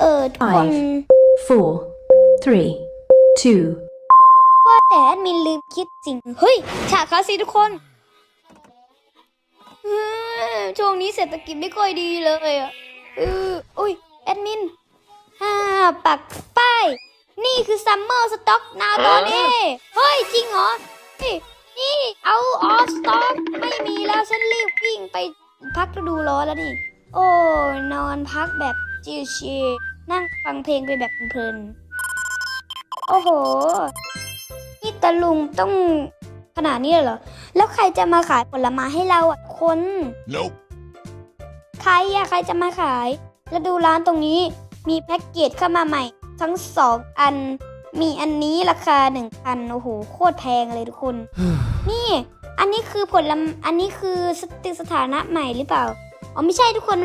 เออทุกคน four, three, two, ว่าแต่แอดมินลืมคิดสิ่งเฮ้ย ฉากคลาสสิกทุกคนเออช่วงนี้เศรษฐกิจไม่ค่อยดีเลยอะเอออุ้ย แอดมินอ่าปักป้าย นี่คือซัมเมอร์สต็อกนาวตอนนี้ เฮ้ย จริงเหรอเฮ้ยนี่ เอาออสต็อก ไม่มีแล้วฉันรีบวิ่งไปพักฤดูร้อนแล้วนี่ โอ้ยนอนพักแบบชิลๆนั่งฟังเพลงไปแบบเพลินๆโอ้โหนี่ตะลุงต้องขนาดนี้เลยเหรอ แล้วใครจะมาขายผลไม้ให้เราอะคน Nope. ใครอะใครจะมาขาย แล้วดูร้านตรงนี้มีแพ็กเกจเข้ามาใหม่ ทั้งสองอัน มีอันนี้ราคาหนึ่งพันโอ้โห โคตรแพงเลยทุกคน นี่ อันนี้คือผลไมอันนี้คือสติสถานะใหม่หรือเปล่า อ๋อไม่ใช่ทุกคน